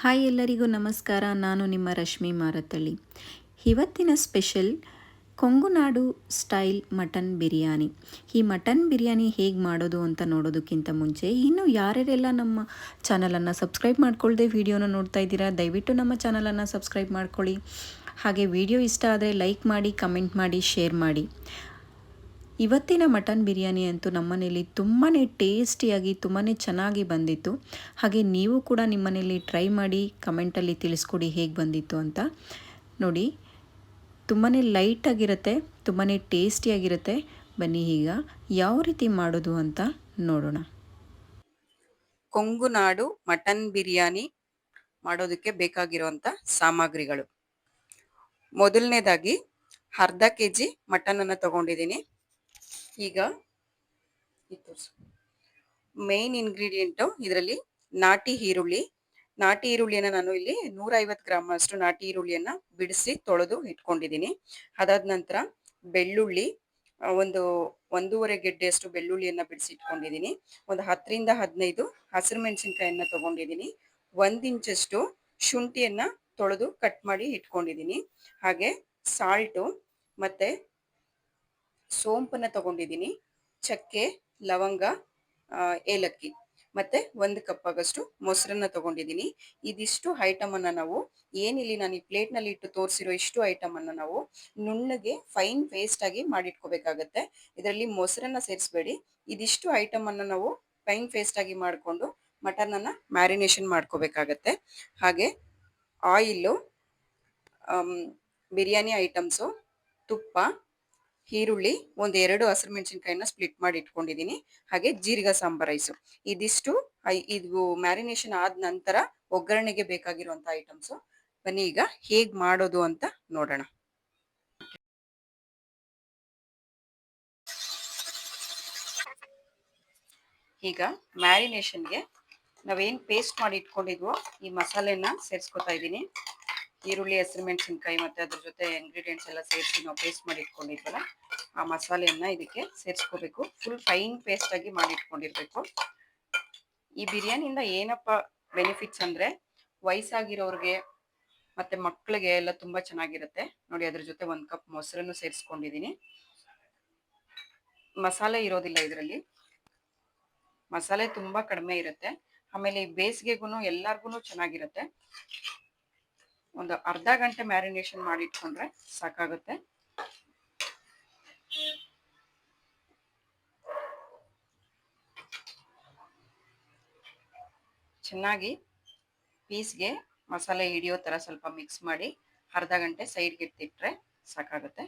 Hi ಎಲ್ಲರಿಗೂ ನಮಸ್ಕಾರ. ನಾನು ನಿಮ್ಮ ರಶ್ಮಿ ಮಾರತಳ್ಳಿ. ಇವತ್ತಿನ special Kongunadu style mutton biryani. ಈ ಮಟನ್ ಬಿರಿಯಾನಿ ಹೇಗೆ ಮಾಡೋದು ಅಂತ ನೋಡೋದಕ್ಕಿಂತ ಮುಂಚೆ ಇನ್ನು ಯಾರ್ಯಾರೆಲ್ಲ ನಮ್ಮ ಚಾನಲನ್ನು ಸಬ್ಸ್ಕ್ರೈಬ್ ಮಾಡ್ಕೊಳ್ಳದೆ ವಿಡಿಯೋನ ನೋಡ್ತಾ ಇದ್ದೀರಾ, ದಯವಿಟ್ಟು ನಮ್ಮ ಚಾನಲನ್ನು ಸಬ್ಸ್ಕ್ರೈಬ್ ಮಾಡ್ಕೊಳ್ಳಿ. ಹಾಗೆ ವಿಡಿಯೋ ಇಷ್ಟ ಆದರೆ ಲೈಕ್ ಮಾಡಿ, ಕಮೆಂಟ್ ಮಾಡಿ, ಶೇರ್ ಮಾಡಿ. ಇವತ್ತಿನ ಮಟನ್ ಬಿರಿಯಾನಿ ಅಂತೂ ನಮ್ಮನೇಲಿ ತುಂಬಾ ಟೇಸ್ಟಿಯಾಗಿ ತುಂಬಾ ಚೆನ್ನಾಗಿ ಬಂದಿತ್ತು. ಹಾಗೆ ನೀವು ಕೂಡ ನಿಮ್ಮನೇಲಿ ಟ್ರೈ ಮಾಡಿ ಕಮೆಂಟಲ್ಲಿ ತಿಳಿಸ್ಕೊಡಿ ಹೇಗೆ ಬಂದಿತ್ತು ಅಂತ. ನೋಡಿ ತುಂಬಾ ಲೈಟಾಗಿರುತ್ತೆ ತುಂಬಾ ಟೇಸ್ಟಿಯಾಗಿರುತ್ತೆ. ಬನ್ನಿ ಈಗ ಯಾವ ರೀತಿ ಮಾಡೋದು ಅಂತ ನೋಡೋಣ. ಕೊಂಗುನಾಡು ಮಟನ್ ಬಿರಿಯಾನಿ ಮಾಡೋದಕ್ಕೆ ಬೇಕಾಗಿರುವಂಥ ಸಾಮಗ್ರಿಗಳು. ಮೊದಲನೇದಾಗಿ ಅರ್ಧ ಕೆ ಜಿ ಮಟನನ್ನು ತಗೊಂಡಿದ್ದೀನಿ. ಈಗ ಮೇನ್ ಇಂಗ್ರೀಡಿಯೆಂಟು ಇದರಲ್ಲಿ ನಾಟಿ ಈರುಳ್ಳಿ. ನಾಟಿ ಈರುಳ್ಳಿಯನ್ನು ನಾನು ಇಲ್ಲಿ ನೂರ ಐವತ್ತು ಗ್ರಾಮ್ ಅಷ್ಟು ನಾಟಿ ಈರುಳ್ಳಿಯನ್ನು ಬಿಡಿಸಿ ತೊಳೆದು ಇಟ್ಕೊಂಡಿದ್ದೀನಿ. ಅದಾದ ನಂತರ ಬೆಳ್ಳುಳ್ಳಿ ಒಂದು ಒಂದೂವರೆ ಗೆಡ್ಡೆಯಷ್ಟು ಬೆಳ್ಳುಳ್ಳಿಯನ್ನು ಬಿಡಿಸಿ ಇಟ್ಕೊಂಡಿದ್ದೀನಿ. ಒಂದು ಹತ್ತರಿಂದ ಹದಿನೈದು ಹಸಿರು ಮೆಣಸಿನ್ಕಾಯನ್ನು ತಗೊಂಡಿದ್ದೀನಿ. ಒಂದು ಇಂಚಷ್ಟು ಶುಂಠಿಯನ್ನ ತೊಳೆದು ಕಟ್ ಮಾಡಿ ಇಟ್ಕೊಂಡಿದ್ದೀನಿ. ಹಾಗೆ ಸಾಲ್ಟು ಮತ್ತೆ ಸೋಂಪನ್ನ ತಗೊಂಡಿದ್ದೀನಿ. ಚಕ್ಕೆ, ಲವಂಗ ಏಲಕ್ಕಿ. ಮತ್ತೆ ಒಂದು ಕಪ್ ಆಗಷ್ಟು ಮೊಸರನ್ನ ತಗೊಂಡಿದ್ದೀನಿ. ಇದಿಷ್ಟು ಐಟಮ್ ಅನ್ನ ನಾವು ಏನಿಲ್ಲಿ ನಾನು ಈ ಪ್ಲೇಟ್ನಲ್ಲಿ ಇಟ್ಟು ತೋರಿಸಿರೋ ಇಷ್ಟು ಐಟಮ್ ಅನ್ನ ನಾವು ನುಣ್ಣಗೆ ಫೈನ್ ಪೇಸ್ಟ್ ಆಗಿ ಮಾಡಿಟ್ಕೋಬೇಕಾಗತ್ತೆ. ಇದರಲ್ಲಿ ಮೊಸರನ್ನ ಸೇರಿಸಬೇಡಿ. ಇದಿಷ್ಟು ಐಟಮ್ ಅನ್ನ ನಾವು ಫೈನ್ ಪೇಸ್ಟ್ ಆಗಿ ಮಾಡಿಕೊಂಡು ಮಟನ್ ಅನ್ನ ಮ್ಯಾರಿನೇಷನ್ ಮಾಡ್ಕೋಬೇಕಾಗತ್ತೆ. ಹಾಗೆ ಆಯಿಲು ಬಿರಿಯಾನಿ ಐಟಮ್ಸು ತುಪ್ಪ ಈರುಳ್ಳಿ ಒಂದು ಎರಡು ಹಸಿರು ಮೆಣಸಿನ್ಕಾಯಿನ ಸ್ಪ್ಲಿಟ್ ಮಾಡಿ ಇಟ್ಕೊಂಡಿದ್ದೀನಿ ಹಾಗೆ ಜೀರಿಗೆ ಸಾಂಬಾರ್ ರೈಸು ಇದಿಷ್ಟು ಇದು ಮ್ಯಾರಿನೇಷನ್ ಆದ ನಂತರ ಒಗ್ಗರಣೆಗೆ ಬೇಕಾಗಿರುವಂತ ಐಟಮ್ಸು ಬನ್ನಿ ಈಗ ಹೇಗ್ ಮಾಡೋದು ಅಂತ ನೋಡೋಣ. ಈಗ ಮ್ಯಾರಿನೇಷನ್ಗೆ ನಾವೇನ್ ಪೇಸ್ಟ್ ಮಾಡಿ ಇಟ್ಕೊಂಡಿದ್ವೋ ಈ ಮಸಾಲೆನ ಸೇರಿಸ್ಕೊತಾ ಇದ್ದೀನಿ ಈರುಳ್ಳಿ, ಹಸಿರು ಮೆಣಸಿನ್ಕಾಯಿ ಮತ್ತೆ ಅದ್ರ ಜೊತೆ ಇಂಗ್ರೀಡಿಯೆಂಟ್ಸ್ ಎಲ್ಲ ಸೇರಿಸಿ ನಾವು ಪೇಸ್ಟ್ ಮಾಡಿ ಇಟ್ಕೊಂಡಿದ್ವಲ್ಲ, ಆ ಮಸಾಲೆಯನ್ನ ಇದಕ್ಕೆ ಸೇರಿಸ್ಕೋಬೇಕು. ಫುಲ್ ಫೈನ್ ಪೇಸ್ಟ್ ಆಗಿ ಮಾಡಿ ಇಟ್ಕೊಂಡಿರ್ಬೇಕು. ಈ ಬಿರಿಯಾನಿಯಿಂದ ಏನಪ್ಪ ಬೆನಿಫಿಟ್ಸ್ ಅಂದ್ರೆ ವಯಸ್ಸಾಗಿರೋರಿಗೆ ಮತ್ತೆ ಮಕ್ಕಳಿಗೆ ಎಲ್ಲ ತುಂಬಾ ಚೆನ್ನಾಗಿರುತ್ತೆ. ನೋಡಿ ಅದ್ರ ಜೊತೆ ಒಂದು ಕಪ್ ಮೊಸರನ್ನು ಸೇರಿಸ್ಕೊಂಡಿದ್ದೀನಿ. ಮಸಾಲೆ ಇರೋದಿಲ್ಲ ಇದರಲ್ಲಿ. ಮಸಾಲೆ ತುಂಬಾ ಕಡಿಮೆ ಇರುತ್ತೆ. ಆಮೇಲೆ ಈ ಬೇಸಿಗೆಗೂ ಎಲ್ಲರಿಗೂ ಚೆನ್ನಾಗಿರುತ್ತೆ. ಒಂದು ಅರ್ಧ ಗಂಟೆ ಮ್ಯಾರಿನೇಷನ್ ಮಾಡಿ ಇಟ್ಕೊಂಡ್ರೆ ಸಾಕಾಗುತ್ತೆ. ಚೆನ್ನಾಗಿ ಪೀಸ್ಗೆ ಮಸಾಲೆ ಹಿಡಿಯೋ ತರ ಸ್ವಲ್ಪ ಮಿಕ್ಸ್ ಮಾಡಿ ಅರ್ಧ ಗಂಟೆ ಸೈಡ್ಗೆ ಎತ್ತಿಟ್ರೆ ಸಾಕಾಗುತ್ತೆ.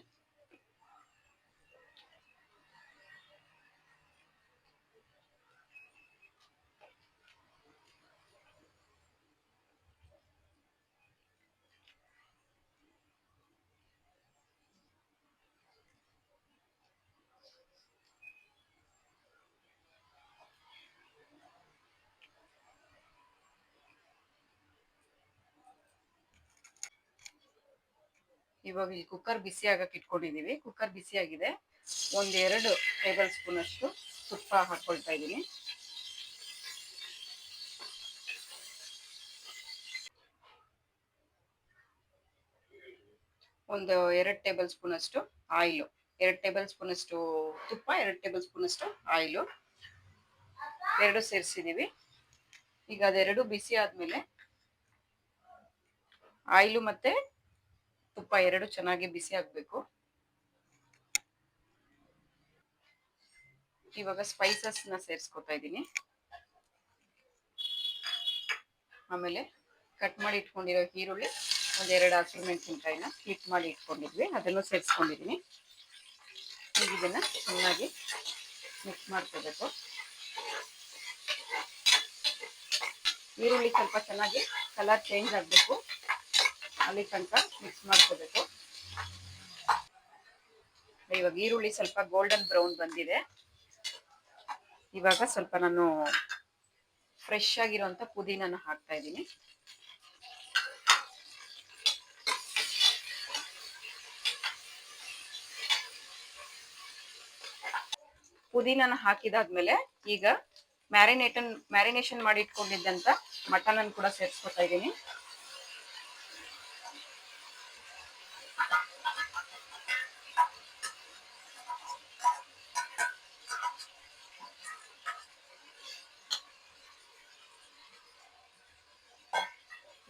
ಇವಾಗ ಇಲ್ಲಿ ಕುಕ್ಕರ್ ಬಿಸಿ ಆಗಕ್ಕೆ ಇಟ್ಕೊಂಡಿದೀವಿ. ಕುಕ್ಕರ್ ಬಿಸಿ ಆಗಿದೆ. ಒಂದೆರಡು ಟೇಬಲ್ ಸ್ಪೂನ್ ಅಷ್ಟು ತುಪ್ಪ ಹಾಕೊಳ್ತಾ ಇದ್ದೀನಿ ಒಂದು ಎರಡು ಟೇಬಲ್ ಸ್ಪೂನ್ ಅಷ್ಟು ಆಯಿಲು. ಎರಡು ಟೇಬಲ್ ಸ್ಪೂನ್ ಅಷ್ಟು ತುಪ್ಪ, ಎರಡು ಟೇಬಲ್ ಸ್ಪೂನ್ ಅಷ್ಟು ಆಯಿಲು. ಎರಡು ಸೇರಿಸಿದೀವಿ. ಈಗ ಅದೆರಡು ಬಿಸಿ ಆದಮೇಲೆ ಆಯಿಲು ಮತ್ತೆ ತುಪ್ಪ ಎರಡು ಚೆನ್ನಾಗಿ ಬಿಸಿ ಆಗಬೇಕು. ಇವಾಗ ಸ್ಪೈಸಸ್ನ ಸೇರಿಸ್ಕೊತಾ ಇದ್ದೀನಿ. ಆಮೇಲೆ ಕಟ್ ಮಾಡಿ ಇಟ್ಕೊಂಡಿರೋ ಈರುಳ್ಳಿ ಒಂದೆರಡು ಹಸಿರು ಮೆಣಸಿನ್ಕಾಯಿನ ಕ್ಲಿಕ್ ಮಾಡಿ ಇಟ್ಕೊಂಡಿದ್ವಿ, ಅದನ್ನು ಸೇರಿಸ್ಕೊಂಡಿದ್ದೀನಿ. ಈಗ ಇದನ್ನ ಚೆನ್ನಾಗಿ ಮಿಕ್ಸ್ ಮಾಡ್ಕೋಬೇಕು. ಈರುಳ್ಳಿ ಸ್ವಲ್ಪ ಚೆನ್ನಾಗಿ ಕಲರ್ ಚೇಂಜ್ ಆಗಬೇಕು. ಅಲ್ಲಿ ತನಕ ಮಿಕ್ಸ್ ಮಾಡ್ಕೋಬೇಕು. ಇವಾಗ ಈರುಳ್ಳಿ ಸ್ವಲ್ಪ ಗೋಲ್ಡನ್ ಬ್ರೌನ್ ಬಂದಿದೆ. ಇವಾಗ ಸ್ವಲ್ಪ ನಾನು ಫ್ರೆಶ್ ಆಗಿರುವಂತ ಪುದೀನನ ಹಾಕ್ತಾ ಇದ್ದೀನಿ. ಪುದೀನನ ಹಾಕಿದಾದ್ಮೇಲೆ ಈಗ ಮ್ಯಾರಿನೇಟನ್ ಮ್ಯಾರಿನೇಷನ್ ಮಾಡಿ ಇಟ್ಕೊಂಡಿದ್ದಂತ ಮಟನ್ ಅನ್ನು ಕೂಡ ಸೇರಿಸ್ಕೊತಾ ಇದ್ದೀನಿ.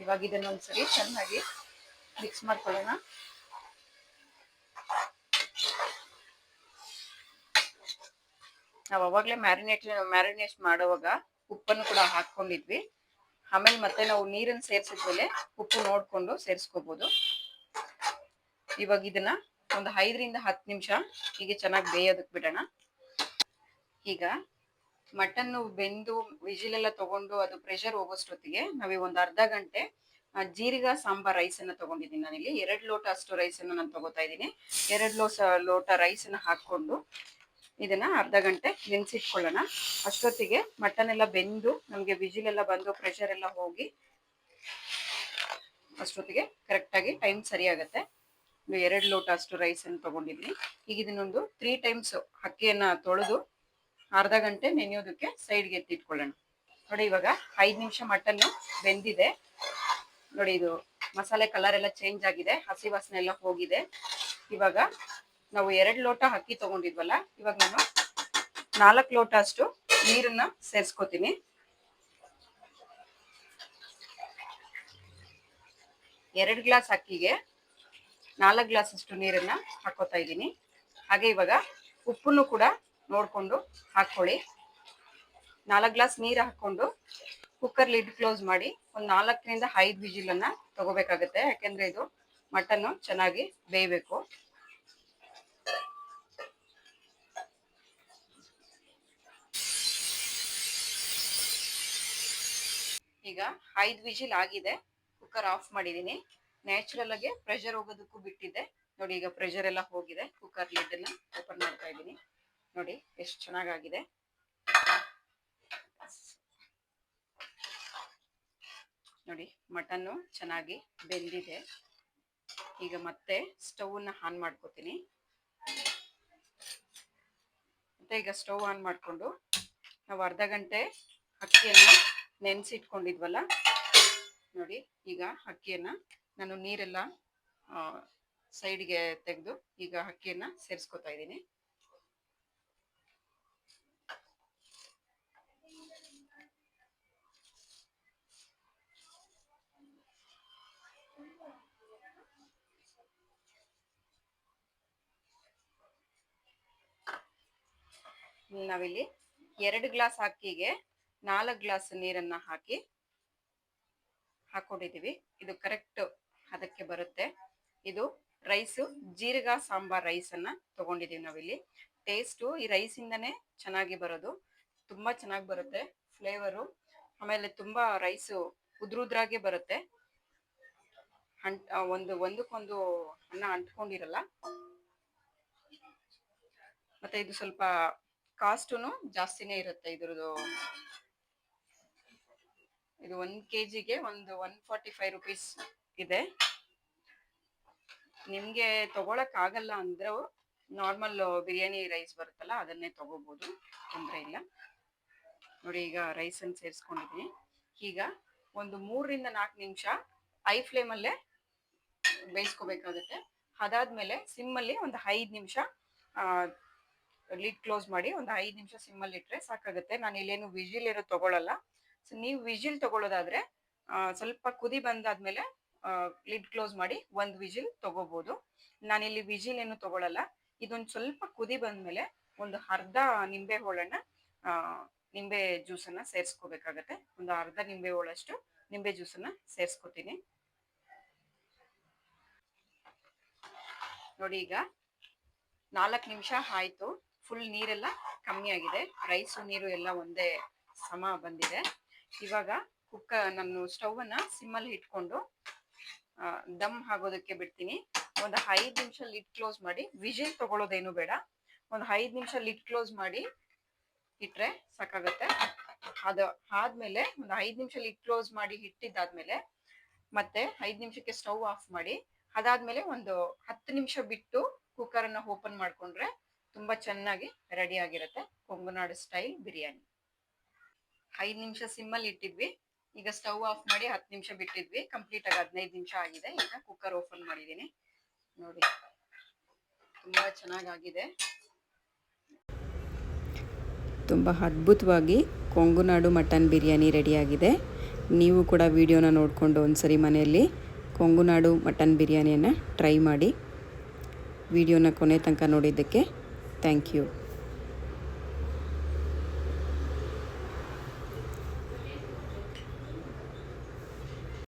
ಇವಾಗ ಇದನ್ನ ಒಂದ್ಸರಿ ಚೆನ್ನಾಗಿ ಮಿಕ್ಸ್ ಮಾಡ್ಕೊಳ್ಳೋಣ. ನಾವು ಅವಾಗಲೇ ಮ್ಯಾರಿನೇಟ್ ಮ್ಯಾರಿನೇಟ್ ಮಾಡುವಾಗ ಉಪ್ಪನ್ನು ಕೂಡ ಹಾಕೊಂಡಿದ್ವಿ ಆಮೇಲೆ ಮತ್ತೆ ನಾವು ನೀರನ್ನು ಸೇರಿಸಿದ್ಮೇಲೆ ಉಪ್ಪು ನೋಡ್ಕೊಂಡು ಸೇರಿಸ್ಕೋಬಹುದು ಇವಾಗ ಇದನ್ನ ಒಂದು ಐದರಿಂದ ಹತ್ತು ನಿಮಿಷ ಹೀಗೆ ಚೆನ್ನಾಗಿ ಬೇಯೋದಕ್ಕೆ ಬಿಡೋಣ. ಈಗ ಮಟನ್ ಬೆಂದು ವಿಜಿಲ್ ಎಲ್ಲ ತಗೊಂಡು ಅದು ಪ್ರೆಷರ್ ಹೋಗೋಷ್ಟೊತ್ತಿಗೆ ನಾವೇ ಒಂದು ಅರ್ಧ ಗಂಟೆ ಜೀರಿಗ, ಸಾಂಬಾರ್ ರೈಸ್ ಅನ್ನ ತಗೊಂಡಿದ್ದೀನಿ ನಾನಿಲ್ಲಿ. ಎರಡು ಲೋಟ ಅಷ್ಟು ರೈಸ್ ಅನ್ನ ನಾನು ತಗೋತಾ ಇದ್ದೀನಿ. ಎರಡು ಲೋಸ, ಲೋಟ ರೈಸ್ ಅನ್ನ ಹಾಕೊಂಡು ಇದನ್ನ ಅರ್ಧ ಗಂಟೆ ನೆನೆಸಿಟ್ಕೊಳ್ಳೋಣ. ಅಷ್ಟೊತ್ತಿಗೆ ಮಟನ್ ಎಲ್ಲ ಬೆಂದು ನಮಗೆ ವಿಜಿಲ್ ಎಲ್ಲ ಬಂದು ಪ್ರೆಷರ್ ಎಲ್ಲ ಹೋಗಿ ಅಷ್ಟೊತ್ತಿಗೆ ಕರೆಕ್ಟ್ ಆಗಿ ಟೈಮ್ ಸರಿ ಆಗುತ್ತೆ. ಎರಡು ಲೋಟ ಅಷ್ಟು ರೈಸ್ ಅನ್ನು ತಗೊಂಡಿದ್ದೀನಿ. ಈಗ ಇದನ್ನೊಂದು ತ್ರೀ ಟೈಮ್ಸ್ ಅಕ್ಕಿಯನ್ನ ತೊಳೆದು ಅರ್ಧ ಗಂಟೆ ನೆನೆಯೋದಕ್ಕೆ ಸೈಡ್ಗೆ ಎತ್ತಿಟ್ಕೊಳ್ಳೋಣ. ನೋಡಿ ಇವಾಗ ಐದು ನಿಮಿಷ ಮಟನ್ ಬೆಂದಿದೆ. ನೋಡಿ ಇದು ಮಸಾಲೆ ಕಲರ್ ಎಲ್ಲ ಚೇಂಜ್ ಆಗಿದೆ, ಹಸಿ ವಾಸನೆ ಎಲ್ಲ ಹೋಗಿದೆ. ಇವಾಗ ನಾವು ಎರಡು ಲೋಟ ಅಕ್ಕಿ ತಗೊಂಡಿದ್ವಲ್ಲ, ಇವಾಗ ನಾನು ನಾಲ್ಕು ಲೋಟ ಅಷ್ಟು ನೀರನ್ನ ಸೇರಿಸ್ಕೋತೀನಿ. ಎರಡು ಗ್ಲಾಸ್ ಅಕ್ಕಿಗೆ ನಾಲ್ಕು ಗ್ಲಾಸ್ ಅಷ್ಟು ನೀರನ್ನ ಹಾಕೋತಾ ಇದ್ದೀನಿ. ಹಾಗೆ ಇವಾಗ ಉಪ್ಪನ್ನು ಕೂಡ ನೋಡ್ಕೊಂಡು ಹಾಕೊಳ್ಳಿ ನಾಲ್ಕು ಗ್ಲಾಸ್ ನೀರು ಹಾಕೊಂಡು ಕುಕ್ಕರ್ ಲಿಡ್ ಕ್ಲೋಸ್ ಮಾಡಿ ಒಂದು ನಾಲ್ಕರಿಂದ ಐದು ವಿಜಿಲನ್ನು ತಗೋಬೇಕಾಗತ್ತೆ. ಯಾಕೆಂದ್ರೆ ಇದು ಮಟನ್ ಚೆನ್ನಾಗಿ ಬೇಯಬೇಕು. ಈಗ ಐದು ವಿಜಿಲ್ ಆಗಿದೆ. ಕುಕ್ಕರ್ ಆಫ್ ಮಾಡಿದ್ದೀನಿ. ನ್ಯಾಚುರಲ್ ಆಗಿ ಪ್ರೆಷರ್ ಹೋಗೋದಕ್ಕೂ ಬಿಟ್ಟಿದ್ದೆ ನೋಡಿ ಈಗ ಪ್ರೆಷರ್ ಎಲ್ಲ ಹೋಗಿದೆ. ಕುಕ್ಕರ್ ಲಿಡ್ ಎಲ್ಲ ಓಪನ್ ಮಾಡ್ತಾ ಇದ್ದೀನಿ. ನೋಡಿ, ಎಷ್ಟು ಚೆನ್ನಾಗಾಗಿದೆ. ನೋಡಿ, ಮಟನ್ನು ಚೆನ್ನಾಗಿ ಬೆಂದಿದೆ. ಈಗ ಮತ್ತೆ ಸ್ಟವ್ನ ಆನ್ ಮಾಡ್ಕೋತೀನಿ. ಮತ್ತೆ ಈಗ ಸ್ಟವ್ ಆನ್ ಮಾಡಿಕೊಂಡು ನಾವು ಅರ್ಧ ಗಂಟೆ ಅಕ್ಕಿಯನ್ನು ನೆನೆಸಿಟ್ಕೊಂಡಿದ್ವಲ್ಲ, ನೋಡಿ, ಈಗ ಅಕ್ಕಿಯನ್ನ ನಾನು ನೀರೆಲ್ಲ ಸೈಡ್ಗೆ ತೆಗೆದು ಈಗ ಅಕ್ಕಿಯನ್ನ ಸೇರಿಸ್ಕೊತಾ ಇದ್ದೀನಿ. ನಾವಿಲ್ಲಿ ಎರಡು ಗ್ಲಾಸ್ ಅಕ್ಕಿಗೆ ನಾಲ್ಕು ಗ್ಲಾಸ್ ನೀರನ್ನ ಹಾಕಿ ಹಾಕೊಂಡಿದೀವಿ ಇದು ಕರೆಕ್ಟ್ ಅದಕ್ಕೆ ಬರುತ್ತೆ. ಇದು ರೈಸು ಜೀರಿಗಾ ಸಾಂಬಾರ್ ರೈಸ್ ಅನ್ನ ತಗೊಂಡಿದೀವಿ ನಾವಿಲ್ಲಿ. ಟೇಸ್ಟು ಈ ರೈಸ್ ಇಂದನೇ ಚೆನ್ನಾಗಿ ಬರೋದು. ತುಂಬಾ ಚೆನ್ನಾಗಿ ಬರುತ್ತೆ. ಫ್ಲೇವರು ಆಮೇಲೆ ತುಂಬಾ ರೈಸು ಉದ್ರುದ್ರಾಗೆ ಬರುತ್ತೆ. ಅಂಟ್ ಒಂದು, ಒಂದಕ್ಕೊಂದು ಅನ್ನ ಅಂಟ್ಕೊಂಡಿರಲ್ಲ. ಮತ್ತೆ ಇದು ಸ್ವಲ್ಪ ಕಾಸ್ಟುನು ಜಾಸ್ತಿನೇ ಇರುತ್ತೆ ಇದ್ರದ್ದು. ಇದು ಒಂದ್ ಕೆಜಿಗೆ ಒಂದು ಒನ್ ಫಾರ್ಟಿ ಫೈವ್ ರುಪೀಸ್ ಇದೆ. ನಿಮ್ಗೆ ತಗೊಳಕ್ ಆಗಲ್ಲ ಅಂದ್ರೆ ನಾರ್ಮಲ್ ಬಿರಿಯಾನಿ ರೈಸ್ ಬರುತ್ತಲ್ಲ ಅದನ್ನೇ ತಗೋಬಹುದು ತೊಂದರೆ ಇಲ್ಲ. ನೋಡಿ ಈಗ ರೈಸ್ ಅನ್ನು ಸೇರಿಸ್ಕೊಂಡಿದ್ದೀನಿ ಈಗ ಒಂದು ಮೂರರಿಂದ ನಾಲ್ಕು ನಿಮಿಷ ಐ ಫ್ಲೇಮಲ್ಲೇ ಬೇಯಿಸ್ಕೋಬೇಕಾಗುತ್ತೆ. ಅದಾದ್ಮೇಲೆ ಸಿಮ್ಮಲ್ಲಿ ಒಂದು ಐದು ನಿಮಿಷ ಲಿಡ್ ಕ್ಲೋಸ್ ಮಾಡಿ ಒಂದು ಐದು ನಿಮಿಷ ಸಿಮ್ಮಲ್ಲಿ ಇಟ್ಟರೆ ಸಾಕಾಗುತ್ತೆ. ನಾನು ಇಲ್ಲೇನು ವಿಜಿಲ್ ಏನೂ ತಗೊಳ್ಳಲ್ಲ ಸೊ ನೀವು ವಿಜಿಲ್ ತಗೊಳ್ಳೋದಾದ್ರೆ ಸ್ವಲ್ಪ ಕುದಿ ಬಂದಾದ್ಮೇಲೆ ಲಿಡ್ ಕ್ಲೋಸ್ ಮಾಡಿ ಒಂದು ವಿಜಿಲ್ ತಗೋಬಹುದು ನಾನಿಲ್ಲಿ ವಿಜಿಲ್ ಏನು ತಗೊಳ್ಳಲ್ಲ ಇದೊಂದು ಸ್ವಲ್ಪ ಕುದಿ ಬಂದ್ಮೇಲೆ ಒಂದು ಅರ್ಧ ನಿಂಬೆ ಹೋಳನ್ನ ನಿಂಬೆ ಜ್ಯೂಸನ್ನ ಸೇರಿಸ್ಕೋಬೇಕಾಗತ್ತೆ. ಒಂದು ಅರ್ಧ ನಿಂಬೆ ಹೋಳಷ್ಟು ನಿಂಬೆ ಜ್ಯೂಸನ್ನ ಸೇರಿಸ್ಕೋತೀನಿ. ನೋಡಿ ಈಗ ನಾಲ್ಕು ನಿಮಿಷ ಆಯ್ತು. ಫುಲ್ ನೀರೆಲ್ಲ ಕಮ್ಮಿ ಆಗಿದೆ. ರೈಸು ನೀರು ಎಲ್ಲ ಒಂದೇ ಸಮ ಬಂದಿದೆ. ಇವಾಗ ಕುಕ್ಕ ನಾನು ಸ್ಟೌವನ್ನ ಸಿಮ್ಮಲ್ಲಿ ಇಟ್ಕೊಂಡು ದಮ್ ಆಗೋದಕ್ಕೆ ಬಿಡ್ತೀನಿ. ಒಂದು ಐದು ನಿಮಿಷ ಲಿಡ್ ಕ್ಲೋಸ್ ಮಾಡಿ ವಿಜಿಲ್ ತಗೊಳ್ಳೋದೇನು ಬೇಡ. ಒಂದು ಐದು ನಿಮಿಷ ಲಿಡ್ ಕ್ಲೋಸ್ ಮಾಡಿ ಇಟ್ರೆ ಸಾಕಾಗತ್ತೆ. ಅದು ಆದ್ಮೇಲೆ ಒಂದು ಐದು ನಿಮಿಷ ಲಿಡ್ ಕ್ಲೋಸ್ ಮಾಡಿ ಇಟ್ಟಿದ್ದಾದ್ಮೇಲೆ ಮತ್ತೆ ಐದು ನಿಮಿಷಕ್ಕೆ ಸ್ಟವ್ ಆಫ್ ಮಾಡಿ, ಅದಾದ್ಮೇಲೆ ಒಂದು ಹತ್ತು ನಿಮಿಷ ಬಿಟ್ಟು ಕುಕ್ಕರ್ ಅನ್ನ ಓಪನ್ ಮಾಡ್ಕೊಂಡ್ರೆ ತುಂಬಾ ಚೆನ್ನಾಗಿ ರೆಡಿ ಆಗಿರುತ್ತೆ ಕೊಂಗುನಾಡು ಸ್ಟೈಲ್ ಬಿರಿಯಾನಿ. ಐದು ನಿಮಿಷ ಸಿಮ್ಮಲ್ಲಿ ಇಟ್ಟಿದ್ವಿ. ಈಗ ಸ್ಟವ್ ಆಫ್ ಮಾಡಿ ಹತ್ತು ನಿಮಿಷ ಬಿಟ್ಟಿದ್ವಿ. ಕಂಪ್ಲೀಟ್ ಆಗಿ ಹದಿನೈದು ನಿಮಿಷ ಆಗಿದೆ. ಈಗ ಕುಕ್ಕರ್ ಓಪನ್ ಮಾಡಿದ್ದೀನಿ. ನೋಡಿ. ತುಂಬ ಚೆನ್ನಾಗಾಗಿದೆ ತುಂಬ ಅದ್ಭುತವಾಗಿ ಕೊಂಗುನಾಡು ಮಟನ್ ಬಿರಿಯಾನಿ ರೆಡಿಯಾಗಿದೆ ನೀವು ಕೂಡ ವಿಡಿಯೋನ ನೋಡಿಕೊಂಡು ಒಂದ್ಸರಿ ಮನೆಯಲ್ಲಿ ಕೊಂಗುನಾಡು ಮಟನ್ ಬಿರಿಯಾನಿಯನ್ನು ಟ್ರೈ ಮಾಡಿ. ವಿಡಿಯೋನ ಕೊನೆ ತನಕ ನೋಡಿದ್ದಕ್ಕೆ ಥ್ಯಾಂಕ್ ಯು